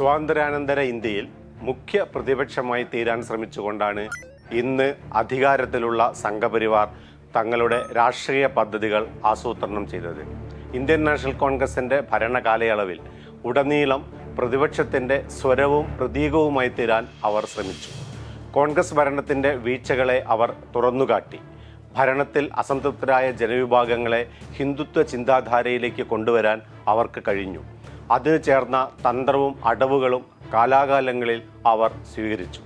സ്വാതന്ത്ര്യാനന്തര ഇന്ത്യയിൽ മുഖ്യ പ്രതിപക്ഷമായി തീരാൻ ശ്രമിച്ചുകൊണ്ടാണ് ഇന്ന് അധികാരത്തിലുള്ള സംഘപരിവാർ തങ്ങളുടെ രാഷ്ട്രീയ പദ്ധതികൾ ആസൂത്രണം ചെയ്തത്. ഇന്ത്യൻ നാഷണൽ കോൺഗ്രസിന്റെ ഭരണകാലയളവിൽ ഉടനീളം പ്രതിപക്ഷത്തിന്റെ സ്വരവും പ്രതീകവുമായി തീരാൻ അവർ ശ്രമിച്ചു. കോൺഗ്രസ് ഭരണത്തിന്റെ വീഴ്ചകളെ അവർ തുറന്നുകാട്ടി. ഭരണത്തിൽ അസംതൃപ്തരായ ജനവിഭാഗങ്ങളെ ഹിന്ദുത്വ ചിന്താധാരയിലേക്ക് കൊണ്ടുവരാൻ അവർക്ക് കഴിഞ്ഞു. അതിന് ചേർന്ന തന്ത്രവും അടവുകളും കാലാകാലങ്ങളിൽ അവർ സ്വീകരിച്ചു.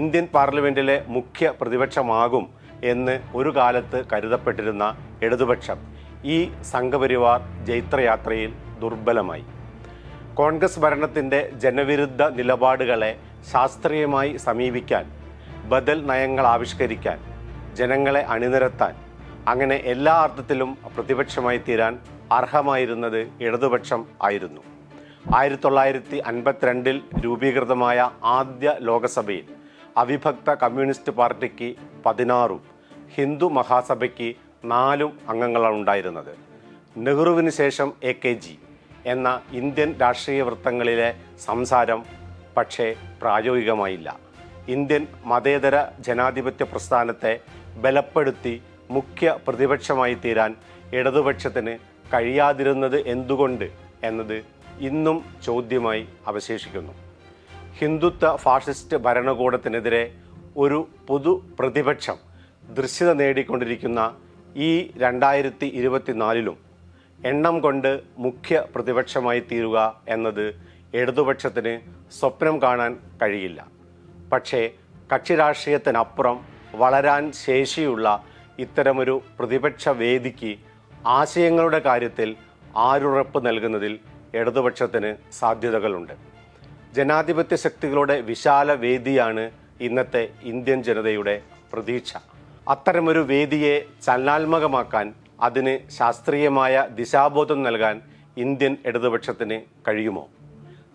ഇന്ത്യൻ പാർലമെന്റിലെ മുഖ്യ പ്രതിപക്ഷമാകും എന്ന് ഒരു കാലത്ത് കരുതപ്പെട്ടിരുന്ന ഇടതുപക്ഷം ഈ സംഘപരിവാർ ജൈത്രയാത്രയിൽ ദുർബലമായി. കോൺഗ്രസ് ഭരണത്തിന്റെ ജനവിരുദ്ധ നിലപാടുകളെ ശാസ്ത്രീയമായി സമീപിക്കാൻ ബദൽ നയങ്ങൾ ആവിഷ്കരിക്കാൻ ജനങ്ങളെ അണിനിരത്താൻ അങ്ങനെ എല്ലാ അർത്ഥത്തിലും പ്രതിപക്ഷമായി തീരാൻ അർഹമായിരുന്നത് ഇടതുപക്ഷം ആയിരുന്നു. ആയിരത്തി തൊള്ളായിരത്തി അൻപത്തിരണ്ടിൽ രൂപീകൃതമായ ആദ്യ ലോകസഭയിൽ അവിഭക്ത കമ്മ്യൂണിസ്റ്റ് പാർട്ടിക്ക് പതിനാറും ഹിന്ദു മഹാസഭയ്ക്ക് നാലും അംഗങ്ങളാണ് ഉണ്ടായിരുന്നത്. നെഹ്റുവിന് ശേഷം എ കെ ജി എന്ന ഇന്ത്യൻ രാഷ്ട്രീയ വൃത്തങ്ങളിലെ സംസാരം പക്ഷേ പ്രായോഗികമായില്ല. ഇന്ത്യൻ മതേതര ജനാധിപത്യ പ്രസ്ഥാനത്തെ ബലപ്പെടുത്തി മുഖ്യ പ്രതിപക്ഷമായി തീരാൻ ഇടതുപക്ഷത്തിന് കഴിയാതിരുന്നത് എന്തുകൊണ്ട് എന്നത് ഇന്നും ചോദ്യമായി അവശേഷിക്കുന്നു. ഹിന്ദുത്വ ഫാഷിസ്റ്റ് ഭരണകൂടത്തിനെതിരെ ഒരു പൊതു പ്രതിപക്ഷം ദൃശ്യത നേടിക്കൊണ്ടിരിക്കുന്ന ഈ രണ്ടായിരത്തി ഇരുപത്തിനാലിലും എണ്ണം കൊണ്ട് മുഖ്യ പ്രതിപക്ഷമായി തീരുക എന്നത് ഇടതുപക്ഷത്തിന് സ്വപ്നം കാണാൻ കഴിയില്ല. പക്ഷേ കക്ഷി രാഷ്ട്രീയത്തിനപ്പുറം വളരാൻ ശേഷിയുള്ള ഇത്തരമൊരു പ്രതിപക്ഷ വേദിക്ക് ആശയങ്ങളുടെ കാര്യത്തിൽ ആരുറപ്പ് നൽകുന്നതിൽ ഇടതുപക്ഷത്തിന് സാധ്യതകളുണ്ട്. ജനാധിപത്യ ശക്തികളുടെ വിശാല വേദിയാണ് ഇന്നത്തെ ഇന്ത്യൻ ജനതയുടെ പ്രതീക്ഷ. അത്തരമൊരു വേദിയെ ചലനാത്മകമാക്കാൻ അതിന് ശാസ്ത്രീയമായ ദിശാബോധം നൽകാൻ ഇന്ത്യൻ ഇടതുപക്ഷത്തിന് കഴിയുമോ?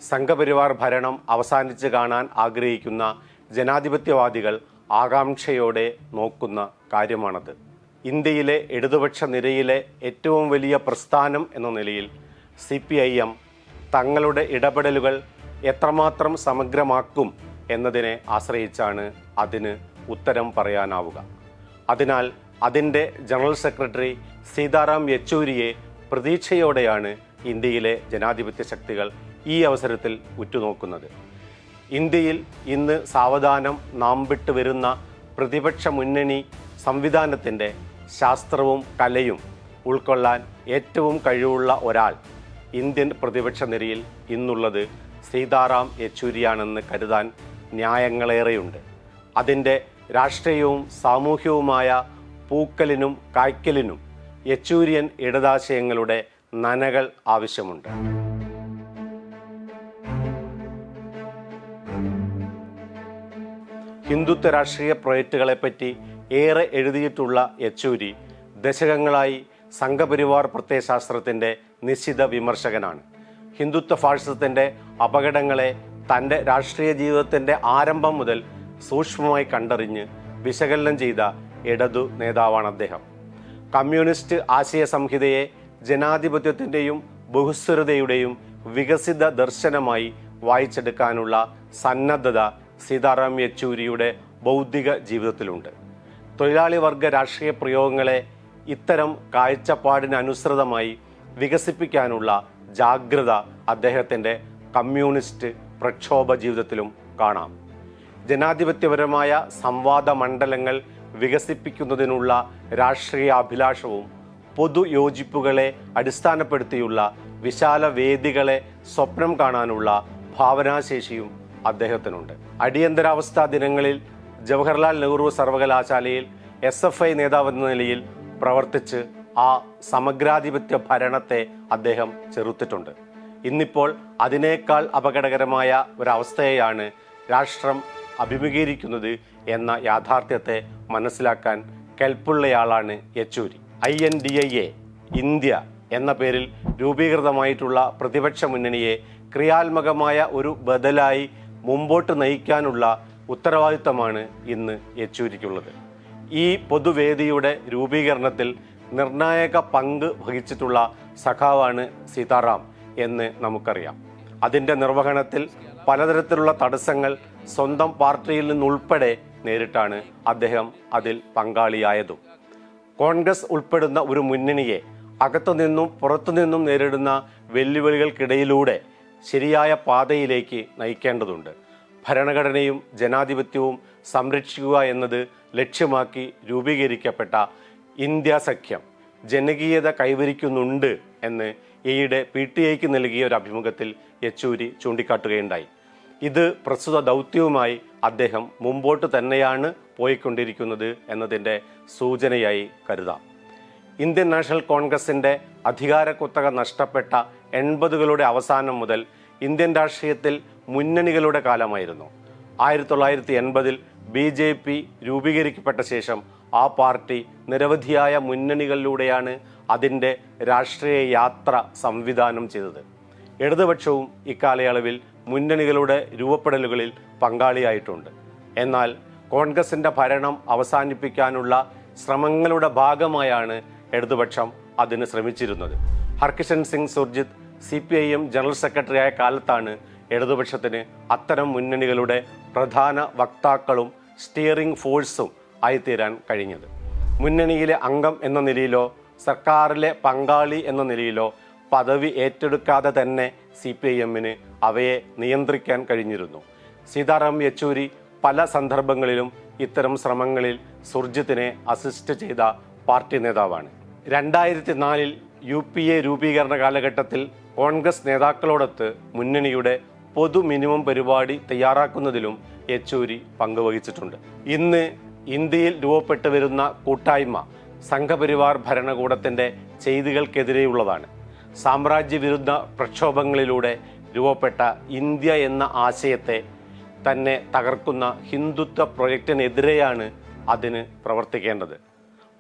സംഘപരിവാർ ഭരണം അവസാനിച്ച് കാണാൻ ആഗ്രഹിക്കുന്ന ജനാധിപത്യവാദികൾ ആകാംക്ഷയോടെ നോക്കുന്ന കാര്യമാണത്. ഇന്ത്യയിലെ ഇടതുപക്ഷ നിരയിലെ ഏറ്റവും വലിയ പ്രസ്ഥാനം എന്ന നിലയിൽ സി പി ഐ എം തങ്ങളുടെ ഇടപെടലുകൾ എത്രമാത്രം സമഗ്രമാക്കും എന്നതിനെ ആശ്രയിച്ചാണ് അതിന് ഉത്തരം പറയാനാവുക. അതിനാൽ അതിന്റെ ജനറൽ സെക്രട്ടറി സീതാറാം യെച്ചൂരിയെ പ്രതീക്ഷയോടെയാണ് ഇന്ത്യയിലെ ജനാധിപത്യ ശക്തികൾ ഈ അവസരത്തിൽ ഉറ്റുനോക്കുന്നത്. ഇന്ത്യയിൽ ഇന്ന് സാവധാനം നാം വിട്ട് വരുന്ന പ്രതിപക്ഷ മുന്നണി സംവിധാനത്തിന്റെ ശാസ്ത്രവും കലയും ഉൾക്കൊള്ളാൻ ഏറ്റവും കഴിവുള്ള ഒരാൾ ഇന്ത്യൻ പ്രതിപക്ഷ നിരയിൽ ഇന്നുള്ളത് സീതാറാം യെച്ചൂരിയാണെന്ന് കരുതാൻ ന്യായങ്ങളേറെയുണ്ട്. അതിന്റെ രാഷ്ട്രീയവും സാമൂഹ്യവുമായ പൂക്കലിനും കായ്ക്കലിനും യെച്ചൂരിയൻ ഇടതാശയങ്ങളുടെ നനകൾ ആവശ്യമുണ്ട്. ഹിന്ദുത്വ രാഷ്ട്രീയ പ്രൊജക്റ്റുകളെപ്പറ്റി ഏറെ എഴുതിയിട്ടുള്ള യെച്ചൂരി ദശകങ്ങളായി സംഘപരിവാർ പ്രത്യയശാസ്ത്രത്തിന്റെ നിശ്ചിത വിമർശകനാണ്. ഹിന്ദുത്വ ഫാഷിസത്തിന്റെ അപകടങ്ങളെ തന്റെ രാഷ്ട്രീയ ജീവിതത്തിന്റെ ആരംഭം മുതൽ സൂക്ഷ്മമായി കണ്ടറിഞ്ഞ് വിശകലനം ചെയ്ത ഇടതു നേതാവാണ് അദ്ദേഹം. കമ്മ്യൂണിസ്റ്റ് ആശയ സംഹിതയെ ജനാധിപത്യത്തിന്റെയും ബഹുസ്വരതയുടെയും വികസിത ദർശനമായി വായിച്ചെടുക്കാനുള്ള സന്നദ്ധത സീതാറാം യെച്ചൂരിയുടെ ബൗദ്ധിക ജീവിതത്തിലുണ്ട്. തൊഴിലാളി വർഗ രാഷ്ട്രീയ പ്രയോഗങ്ങളെ ഇത്തരം കാഴ്ചപ്പാടിനനുസൃതമായി വികസിപ്പിക്കാനുള്ള ജാഗ്രത അദ്ദേഹത്തിന്റെ കമ്മ്യൂണിസ്റ്റ് പ്രക്ഷോഭ ജീവിതത്തിലും കാണാം. ജനാധിപത്യപരമായ സംവാദ മണ്ഡലങ്ങൾ വികസിപ്പിക്കുന്നതിനുള്ള രാഷ്ട്രീയ അഭിലാഷവും പൊതുയോജിപ്പുകളെ അടിസ്ഥാനപ്പെടുത്തിയുള്ള വിശാല വേദികളെ സ്വപ്നം കാണാനുള്ള ഭാവനാശേഷിയും അദ്ദേഹത്തിനുണ്ട്. അടിയന്തരാവസ്ഥാ ദിനങ്ങളിൽ ജവഹർലാൽ നെഹ്റു സർവകലാശാലയിൽ എസ് എഫ് ഐ നേതാവെന്ന നിലയിൽ പ്രവർത്തിച്ച് ആ സമഗ്രാധിപത്യ ഭരണത്തെ അദ്ദേഹം ചെറുത്തിട്ടുണ്ട്. ഇന്നിപ്പോൾ അതിനേക്കാൾ അപകടകരമായ ഒരവസ്ഥയെയാണ് രാഷ്ട്രം അഭിമുഖീകരിക്കുന്നത് എന്ന യാഥാർത്ഥ്യത്തെ മനസ്സിലാക്കാൻ കെൽപ്പുള്ളയാളാണ് Yechury. I N D I A India എന്ന പേരിൽ രൂപീകൃതമായിട്ടുള്ള പ്രതിപക്ഷ മുന്നണിയെ ക്രിയാത്മകമായ ഒരു ബദലായി മുമ്പോട്ട് നയിക്കാനുള്ള ഉത്തരവാദിത്തമാണ് ഇന്ന് യെച്ചൂരിക്കുള്ളത്. ഈ പൊതുവേദിയുടെ രൂപീകരണത്തിൽ നിർണായക പങ്ക് വഹിച്ചിട്ടുള്ള സഖാവാണ് സീതാറാം എന്ന് നമുക്കറിയാം. അതിന്റെ നിർവഹണത്തിൽ പലതരത്തിലുള്ള തടസ്സങ്ങൾ സ്വന്തം പാർട്ടിയിൽ നിന്നുൾപ്പെടെ നേരിട്ടാണ് അദ്ദേഹം അതിൽ പങ്കാളിയായതും. കോൺഗ്രസ് ഉൾപ്പെടുന്ന ഒരു മുന്നണിയെ അകത്തുനിന്നും പുറത്തുനിന്നും നേരിടുന്ന വെല്ലുവിളികൾക്കിടയിലൂടെ ശരിയായ പാതയിലേക്ക് നയിക്കേണ്ടതുണ്ട്. ഭരണഘടനയും ജനാധിപത്യവും സംരക്ഷിക്കുക എന്നത് ലക്ഷ്യമാക്കി രൂപീകരിക്കപ്പെട്ട ഇന്ത്യ സഖ്യം ജനകീയത കൈവരിക്കുന്നുണ്ട് എന്ന് ഈയിടെ പി ടി ഐക്ക് നൽകിയ ഒരു അഭിമുഖത്തിൽ യെച്ചൂരി ചൂണ്ടിക്കാട്ടുകയുണ്ടായി. ഇത് പ്രസ്തുത ദൗത്യവുമായി അദ്ദേഹം മുമ്പോട്ട് തന്നെയാണ് പോയിക്കൊണ്ടിരിക്കുന്നത് എന്നതിന്റെ സൂചനയായി കരുതാം. ഇന്ത്യൻ നാഷണൽ കോൺഗ്രസിന്റെ അധികാര കുത്തക നഷ്ടപ്പെട്ട എൺപതുകളുടെ അവസാനം മുതൽ ഇന്ത്യൻ രാഷ്ട്രീയത്തിൽ മുന്നണികളുടെ കാലമായിരുന്നു. ആയിരത്തി തൊള്ളായിരത്തി എൺപതിൽ ബി ജെ പി രൂപീകരിക്കപ്പെട്ട ശേഷം ആ പാർട്ടി നിരവധിയായ മുന്നണികളിലൂടെയാണ് അതിന്റെ രാഷ്ട്രീയ യാത്ര സംവിധാനം ചെയ്തത്. ഇടതുപക്ഷവും ഇക്കാലയളവിൽ മുന്നണികളുടെ രൂപപ്പെടലുകളിൽ പങ്കാളിയായിട്ടുണ്ട്. എന്നാൽ കോൺഗ്രസിന്റെ ഭരണം അവസാനിപ്പിക്കാനുള്ള ശ്രമങ്ങളുടെ ഭാഗമായാണ് ഇടതുപക്ഷം അതിന് ശ്രമിച്ചിരുന്നത്. Harkishan Singh Surjeet C P I M general സെക്രട്ടറിയായ കാലത്താണ് ഇടതുപക്ഷത്തിന് അത്തരം മുന്നണികളുടെ പ്രധാന വക്താക്കളും സ്റ്റിയറിംഗ് ഫോഴ്സും ആയിത്തീരാൻ കഴിഞ്ഞത്. മുന്നണിയിലെ അംഗം എന്ന നിലയിലോ സർക്കാരിലെ പങ്കാളി എന്ന നിലയിലോ പദവി ഏറ്റെടുക്കാതെ തന്നെ സി പി ഐ എമ്മിന് അവയെ നിയന്ത്രിക്കാൻ കഴിഞ്ഞിരുന്നു. സീതാറാം യെച്ചൂരി പല സന്ദർഭങ്ങളിലും ഇത്തരം ശ്രമങ്ങളിൽ സുർജിത്തിനെ അസിസ്റ്റ് ചെയ്ത പാർട്ടി നേതാവാണ്. രണ്ടായിരത്തി നാലിൽ യു പി എ രൂപീകരണ കാലഘട്ടത്തിൽ കോൺഗ്രസ് നേതാക്കളോടൊത്ത് മുന്നണിയുടെ പൊതു മിനിമം പരിപാടി തയ്യാറാക്കുന്നതിലും യെച്ചൂരി പങ്കുവഹിച്ചിട്ടുണ്ട്. ഇന്ന് ഇന്ത്യയിൽ രൂപപ്പെട്ടു വരുന്ന കൂട്ടായ്മ സംഘപരിവാർ ഭരണകൂടത്തിന്റെ ചെയ്തികൾക്കെതിരെയുള്ളതാണ്. സാമ്രാജ്യവിരുദ്ധ പ്രക്ഷോഭങ്ങളിലൂടെ രൂപപ്പെട്ട ഇന്ത്യ എന്ന ആശയത്തെ തന്നെ തകർക്കുന്ന ഹിന്ദുത്വ പ്രൊജക്റ്റിനെതിരെയാണ് അതിന് പ്രവർത്തിക്കേണ്ടത്.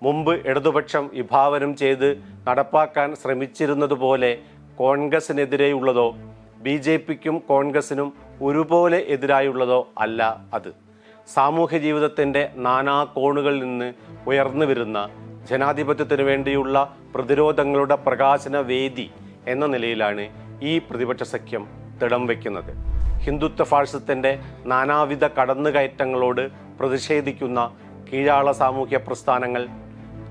മുമ്പ് ഇടതുപക്ഷം വിഭാവനം ചെയ്ത് നടപ്പാക്കാൻ ശ്രമിച്ചിരുന്നതുപോലെ കോൺഗ്രസിനെതിരെയുള്ളതോ ബി ജെ പിക്കും കോൺഗ്രസിനും ഒരുപോലെ എതിരായുള്ളതോ അല്ല അത്. സാമൂഹ്യ ജീവിതത്തിന്റെ നാനാ കോണുകളിൽ നിന്ന് ഉയർന്നു വരുന്ന ജനാധിപത്യത്തിനു വേണ്ടിയുള്ള പ്രതിരോധങ്ങളുടെ പ്രകാശന വേദി എന്ന നിലയിലാണ് ഈ പ്രതിപക്ഷ സഖ്യം തിടം വയ്ക്കുന്നത് ഹിന്ദുത്വ ഫാഴ്സത്തിന്റെ നാനാവിധ കടന്നുകയറ്റങ്ങളോട് പ്രതിഷേധിക്കുന്ന കീഴാള സാമൂഹ്യ പ്രസ്ഥാനങ്ങൾ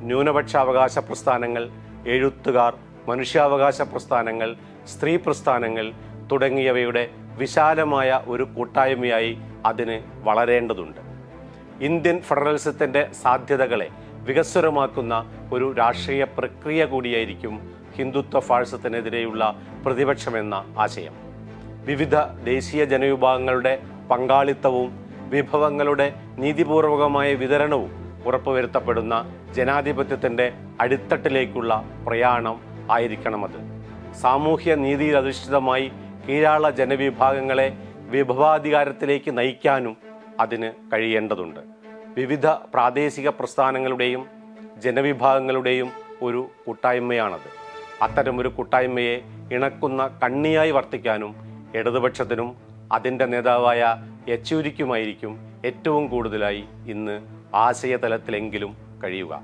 ന്യൂനപക്ഷാവകാശ പ്രസ്ഥാനങ്ങൾ എഴുത്തുകാർ മനുഷ്യാവകാശ പ്രസ്ഥാനങ്ങൾ സ്ത്രീ പ്രസ്ഥാനങ്ങൾ തുടങ്ങിയവയുടെ വിശാലമായ ഒരു കൂട്ടായ്മയായി അതിന് വളരേണ്ടതുണ്ട്. ഇന്ത്യൻ ഫെഡറലിസത്തിന്റെ സാധ്യതകളെ വികസ്വരമാക്കുന്ന ഒരു രാഷ്ട്രീയ പ്രക്രിയ കൂടിയായിരിക്കും ഹിന്ദുത്വ ഫാഴ്സത്തിനെതിരെയുള്ള പ്രതിപക്ഷമെന്ന ആശയം. വിവിധ ദേശീയ ജനവിഭാഗങ്ങളുടെ പങ്കാളിത്തവും വിഭവങ്ങളുടെ നീതിപൂർവകമായ വിതരണവും ഉറപ്പുവരുത്തപ്പെടുന്ന ജനാധിപത്യത്തിന്റെ അടിത്തട്ടിലേക്കുള്ള പ്രയാണം ആയിരിക്കണമത്. സാമൂഹ്യ നീതിയിൽ അധിഷ്ഠിതമായി കീഴാള ജനവിഭാഗങ്ങളെ വിഭവാധികാരത്തിലേക്ക് നയിക്കാനും അതിന് കഴിയേണ്ടതുണ്ട്. വിവിധ പ്രാദേശിക പ്രസ്ഥാനങ്ങളുടെയും ജനവിഭാഗങ്ങളുടെയും ഒരു കൂട്ടായ്മയാണത്. അത്തരമൊരു കൂട്ടായ്മയെ ഇണക്കുന്ന കണ്ണിയായി വർത്തിക്കാനും ഇടതുപക്ഷത്തിനും അതിന്റെ നേതാവായ യെച്ചൂരിക്കുമായിരിക്കും ഏറ്റവും കൂടുതലായി ഇന്ന് ആശയതലത്തിലെങ്കിലും കഴിയുക.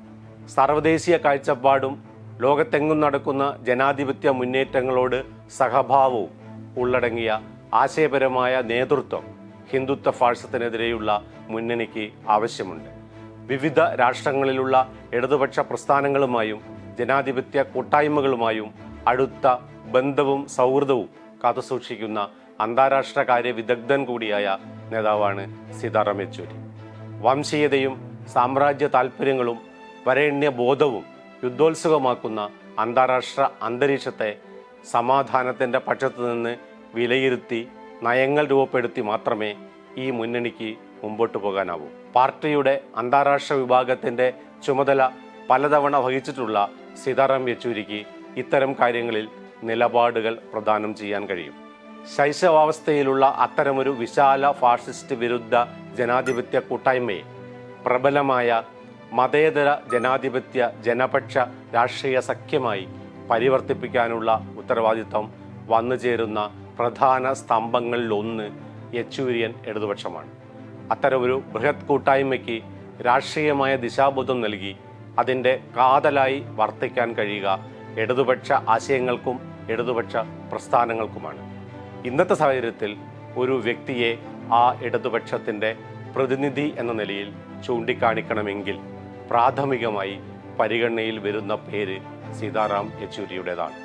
സർവദേശീയ കാഴ്ചപ്പാടും ലോകത്തെങ്ങും നടക്കുന്ന ജനാധിപത്യ മുന്നേറ്റങ്ങളോട് സഹഭാവവും ഉള്ളടങ്ങിയ ആശയപരമായ നേതൃത്വം ഹിന്ദുത്വ ഫാഴ്സത്തിനെതിരെയുള്ള മുന്നണിക്ക് ആവശ്യമുണ്ട്. വിവിധ രാഷ്ട്രങ്ങളിലുള്ള ഇടതുപക്ഷ പ്രസ്ഥാനങ്ങളുമായും ജനാധിപത്യ കൂട്ടായ്മകളുമായും അടുത്ത ബന്ധവും സൗഹൃദവും കാത്തുസൂക്ഷിക്കുന്ന അന്താരാഷ്ട്ര കാര്യ വിദഗ്ധൻ കൂടിയായ നേതാവാണ് സീതാറാം യെച്ചൂരി. വംശീയതയും സാമ്രാജ്യ താൽപ്പര്യങ്ങളും വരേണ്യ ബോധവും യുദ്ധോത്സുകമാക്കുന്ന അന്താരാഷ്ട്ര അന്തരീക്ഷത്തെ സമാധാനത്തിന്റെ പക്ഷത്തു നിന്ന് വിലയിരുത്തി നയങ്ങൾ രൂപപ്പെടുത്തി മാത്രമേ ഈ മുന്നണിക്ക് മുമ്പോട്ട് പോകാനാവൂ. പാർട്ടിയുടെ അന്താരാഷ്ട്ര വിഭാഗത്തിന്റെ ചുമതല പലതവണ വഹിച്ചിട്ടുള്ള സീതാറാം യെച്ചൂരിക്ക് ഇത്തരം കാര്യങ്ങളിൽ നിലപാടുകൾ പ്രദാനം ചെയ്യാൻ കഴിയും. ശൈശവാവസ്ഥയിലുള്ള അത്തരമൊരു വിശാല ഫാഷിസ്റ്റ് വിരുദ്ധ ജനാധിപത്യ കൂട്ടായ്മയെ പ്രബലമായ മതേതര ജനാധിപത്യ ജനപക്ഷ രാഷ്ട്രീയ സഖ്യമായി പരിവർത്തിപ്പിക്കാനുള്ള ഉത്തരവാദിത്വം വന്നു ചേരുന്ന പ്രധാന സ്തംഭങ്ങളിലൊന്ന് യെച്ചൂരിയൻ ഇടതുപക്ഷമാണ്. അത്തരമൊരു ബൃഹത് കൂട്ടായ്മയ്ക്ക് രാഷ്ട്രീയമായ ദിശാബോധം നൽകി അതിന്റെ കാതലായി വർത്തിക്കാൻ കഴിയുക ഇടതുപക്ഷ ആശയങ്ങൾക്കും ഇടതുപക്ഷ പ്രസ്ഥാനങ്ങൾക്കുമാണ്. ഇന്നത്തെ സാഹചര്യത്തിൽ ഒരു വ്യക്തിയെ ആ ഇടതുപക്ഷത്തിന്റെ പ്രതിനിധി എന്ന നിലയിൽ ചൂണ്ടിക്കാണിക്കണമെങ്കിൽ പ്രാഥമികമായി പരിഗണനയിൽ വരുന്ന പേര് സീതാറാം യെച്ചൂരിയുടേതാണ്.